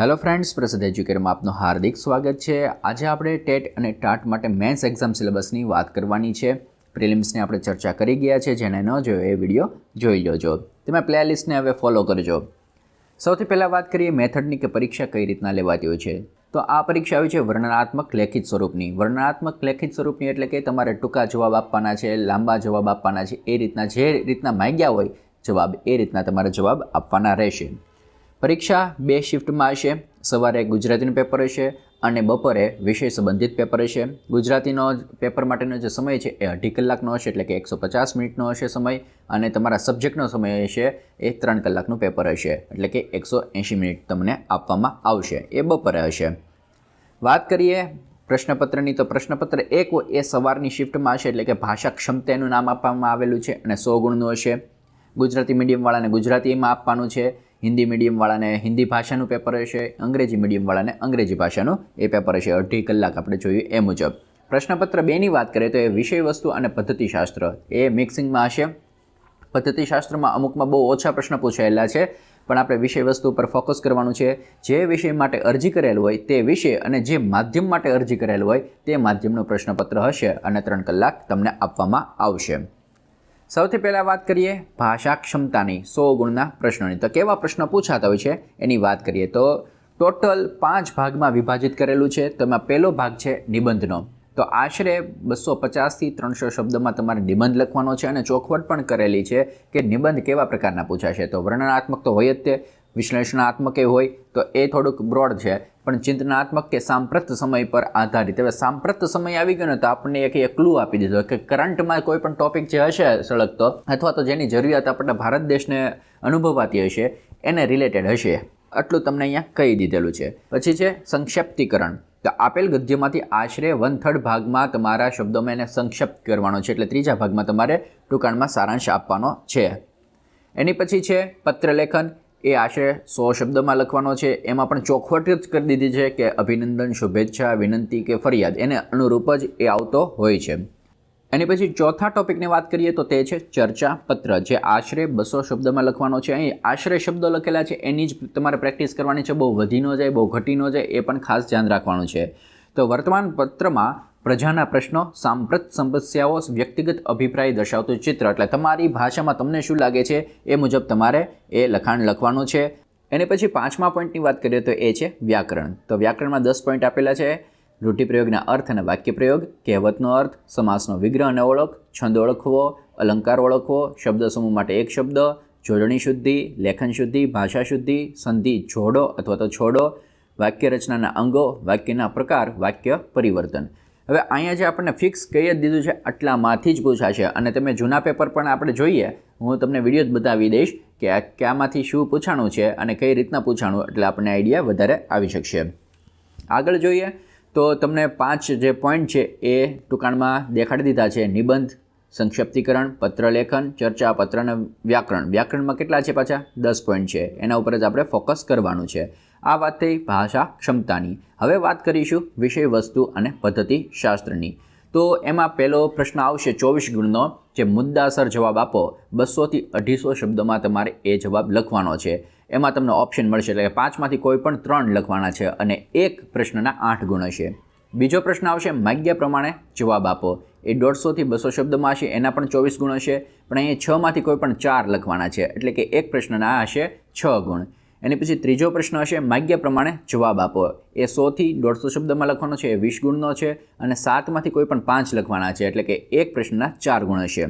Hello friends પ્રસિદ્ધ એજ્યુકેટરમાં આપનું હાર્દિક સ્વાગત છે. આજે આપણે ટેટ અને ટાટ માટે મેન્સ એક્ઝામ સિલેબસની વાત કરવાની છે. પ્રિલિમ્સની આપણે ચર્ચા કરી ગયા છે. જેને ન જોયો એ વીડિયો જોઈ લેજો. તમે પ્લેલિસ્ટને હવે ફોલો કરજો. સૌથી પહેલાં વાત કરીએ મેથડની કે પરીક્ષા કઈ રીતના લેવાતી હોય છે. તો આ પરીક્ષા આવી છે વર્ણનાત્મક લેખિત સ્વરૂપની. વર્ણનાત્મક લેખિત સ્વરૂપની એટલે કે તમારે ટૂંકા જવાબ આપવાના છે, લાંબા જવાબ આપવાના છે, એ રીતના જે રીતના માંગ્યા હોય જવાબ, એ રીતના તમારે જવાબ આપવાના રહેશે. પરીક્ષા બે શિફ્ટમાં હશે. સવારે ગુજરાતીનું પેપર હશે અને બપોરે વિષય સંબંધિત પેપર હશે. ગુજરાતીનો પેપર માટેનો જે સમય છે એ અઢી કલાકનો હશે એટલે કે એકસો પચાસ મિનિટનો હશે સમય અને તમારા સબ્જેક્ટનો સમય હશે એ ત્રણ કલાકનું પેપર હશે એટલે કે એકસો એંશી મિનિટ તમને આપવામાં આવશે. એ બપોરે હશે. વાત કરીએ પ્રશ્નપત્રની, તો પ્રશ્નપત્ર એક એ સવારની શિફ્ટમાં હશે એટલે કે ભાષા ક્ષમતા એનું નામ આપવામાં આવેલું છે અને સો ગુણનું હશે. ગુજરાતી મીડિયમવાળાને ગુજરાતીમાં આપવાનું છે. હિન્દી મીડિયમવાળાને હિન્દી ભાષાનું પેપર હશે, અંગ્રેજી મીડિયમવાળાને અંગ્રેજી ભાષાનું એ પેપર હશે. અઢી કલાક આપણે જોયું એ મુજબ. પ્રશ્નપત્ર બેની વાત કરીએ તો એ વિષય વસ્તુ અને પદ્ધતિશાસ્ત્ર. એ મિક્સિંગમાં હશે. પદ્ધતિશાસ્ત્રમાં અમુકમાં બહુ ઓછા પ્રશ્ન પૂછાયેલા છે, પણ આપણે વિષય વસ્તુ પર ફોકસ કરવાનું છે. જે વિષય માટે અરજી કરેલ હોય તે વિષય અને જે માધ્યમ માટે અરજી કરેલ હોય તે માધ્યમનું પ્રશ્નપત્ર હશે અને ત્રણ કલાક તમને આપવામાં આવશે. સૌથી પહેલાં વાત કરીએ ભાષા ક્ષમતાની સો ગુણના પ્રશ્નોની. તો કેવા પ્રશ્નો પૂછાતા હોય છે એની વાત કરીએ. તો ટોટલ પાંચ ભાગમાં વિભાજિત કરેલું છે. તો એમાં પહેલો ભાગ છે નિબંધનો. તો આશરે બસો પચાસથી ત્રણસો શબ્દમાં તમારે નિબંધ લખવાનો છે અને ચોખવટ પણ કરેલી છે કે નિબંધ કેવા પ્રકારના પૂછાશે. તો વર્ણનાત્મક તો હોય જ તે. વિશ્લેષણાત્મક એ હોય તો એ થોડુંક બ્રોડ છે. પણ ચિંતનાત્મક કે સાંપ્રત સમય પર આધારિત. હવે સાંપ્રત સમય આવી ગયો ને તો આપણને એક એક ક્લુ આપી દીધો કે કરંટમાં કોઈ પણ ટોપિક જે હશે સળગતો અથવા તો જેની જરૂરિયાત આપણને ભારત દેશને અનુભવાતી હશે, એને રિલેટેડ હશે. આટલું તમને અહીંયા કહી દીધેલું છે. પછી છે સંક્ષેપ્તિકરણ. તો આપેલ ગદ્યમાંથી આશરે વન થર્ડ ભાગમાં તમારા શબ્દોમાં એને સંક્ષેપ્ત કરવાનો છે. એટલે ત્રીજા ભાગમાં તમારે ટૂંકાણમાં સારાંશ આપવાનો છે. એની પછી છે પત્રલેખન. એ આશરે સો શબ્દમાં લખવાનો છે. એમાં પણ ચોખવટ જ કરી દીધી છે કે અભિનંદન, શુભેચ્છા, વિનંતી કે ફરિયાદ. એને અનુરૂપ જ એ આવતો હોય છે. એની પછી ચોથા ટોપિકની વાત કરીએ તો તે છે ચર્ચા પત્ર, જે આશરે બસો શબ્દમાં લખવાનો છે. અહીં આશરે શબ્દો લખેલા છે. એની જ તમારે પ્રેક્ટિસ કરવાની છે. બહુ વધી ન જાય, બહુ ઘટી ન જાય, એ પણ ખાસ ધ્યાન રાખવાનું છે. તો વર્તમાન પત્રમાં પ્રજાના પ્રશ્નો, સાંપ્રત સમસ્યાઓ, વ્યક્તિગત અભિપ્રાય દર્શાવતું ચિત્ર. એટલે તમારી ભાષામાં તમને શું લાગે છે એ મુજબ તમારે એ લખાણ લખવાનું છે. એને પછી પાંચમા પોઈન્ટની વાત કરીએ તો એ છે વ્યાકરણ. તો વ્યાકરણમાં દસ પોઈન્ટ આપેલા છે. રૂઢિપ્રયોગના અર્થ અને વાક્યપ્રયોગ, કહેવતનો અર્થ, સમાસનો વિગ્રહ અને ઓળખ, છંદ ઓળખવો, અલંકાર ઓળખવો, શબ્દ સમૂહ માટે એક શબ્દ, જોડણી શુદ્ધિ, લેખન શુદ્ધિ, ભાષા શુદ્ધિ, સંધિ જોડો અથવા તો છોડો વાક્ય રચનાના અંગો, વાક્યના પ્રકાર, વાક્ય પરિવર્તન. હવે અહીંયા જે આપણને ફિક્સ કહી જ દીધું છે, આટલામાંથી જ પૂછાશે. અને તમે જૂના પેપર પણ આપણે જોઈએ. હું તમને વીડિયો જ બતાવી દઈશ કે આ ક્યાંમાંથી શું પૂછાણું છે અને કઈ રીતના પૂછાણું, એટલે આપણને આઈડિયા વધારે આવી શકશે. આગળ જોઈએ તો તમને પાંચ જે પોઈન્ટ છે એ ટૂંકાણમાં દેખાડી દીધા છે. નિબંધ, સંક્ષિપ્તીકરણ, પત્રલેખન, ચર્ચા, પત્ર અને વ્યાકરણ. વ્યાકરણમાં કેટલા છે પાછા? દસ પોઈન્ટ છે. એના ઉપર જ આપણે ફોકસ કરવાનું છે. આ વાત થઈ ભાષા ક્ષમતાની. હવે વાત કરીશું વિષય વસ્તુ અને પદ્ધતિ શાસ્ત્રની. તો એમાં પહેલો પ્રશ્ન આવશે ચોવીસ ગુણનો, જે મુદ્દાસર જવાબ આપો. બસોથી અઢીસો શબ્દોમાં તમારે એ જવાબ લખવાનો છે. એમાં તમને ઓપ્શન મળશે એટલે કે પાંચમાંથી કોઈ પણ ત્રણ લખવાના છે અને એક પ્રશ્નના આઠ ગુણ હશે. બીજો પ્રશ્ન આવશે માગ્યા પ્રમાણે જવાબ આપો. એ દોઢસોથી બસો શબ્દમાં હશે, એના પણ ચોવીસ ગુણ હશે, પણ અહીંયા છમાંથી કોઈ પણ ચાર લખવાના છે. એટલે કે એક પ્રશ્નના હશે છ ગુણ. એની પછી ત્રીજો પ્રશ્ન હશે, માગ્યા પ્રમાણે જવાબ આપો. એ સોથી દોઢસો શબ્દમાં લખવાનો છે, એ વીસ ગુણનો છે અને સાતમાંથી કોઈ પણ પાંચ લખવાના છે, એટલે કે એક પ્રશ્નના ચાર ગુણ હશે.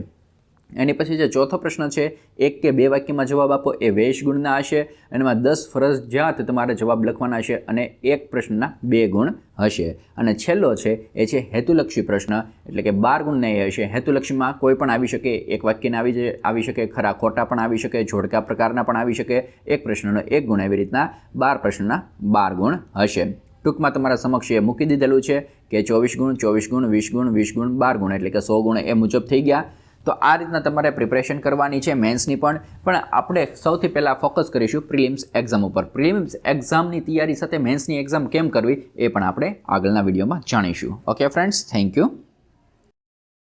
એની પછી જે ચોથો પ્રશ્ન છે, એક કે બે વાક્યમાં જવાબ આપો, એ વેશ ગુણના હશે એમાં દસ ફરજિયાત તમારે જવાબ લખવાના છે અને એક પ્રશ્નના બે ગુણ હશે. અને છેલ્લો છે, એ છે હેતુલક્ષી પ્રશ્ન. એટલે કે બાર ગુણના એ હશે. હેતુલક્ષીમાં કોઈ પણ આવી શકે, એક વાક્યને આવી આવી શકે, ખરા ખોટા પણ આવી શકે, જોડકા પ્રકારના પણ આવી શકે. એક પ્રશ્નનો એક ગુણ એવી રીતના બાર પ્રશ્નના બાર ગુણ હશે. ટૂંકમાં તમારા સમક્ષ એ મૂકી દીધેલું છે કે ચોવીસ ગુણ ચોવીસ ગુણ, વીસ ગુણ વીસ ગુણ, બાર ગુણ. એટલે કે સો ગુણ એ મુજબ થઈ ગયા. તો આ રીતના તમારે પ્રિપરેશન કરવાની છે મેન્સની પણ. પણ આપણે સૌથી પહેલાં ફોકસ કરીશું પ્રિલિમ્સ એક્ઝામ ઉપર. પ્રિલિમ્સ એક્ઝામની તૈયારી સાથે મેન્સની એક્ઝામ કેમ કરવી એ પણ આપણે આગળના વિડીયોમાં જાણીશું. Okay friends thank you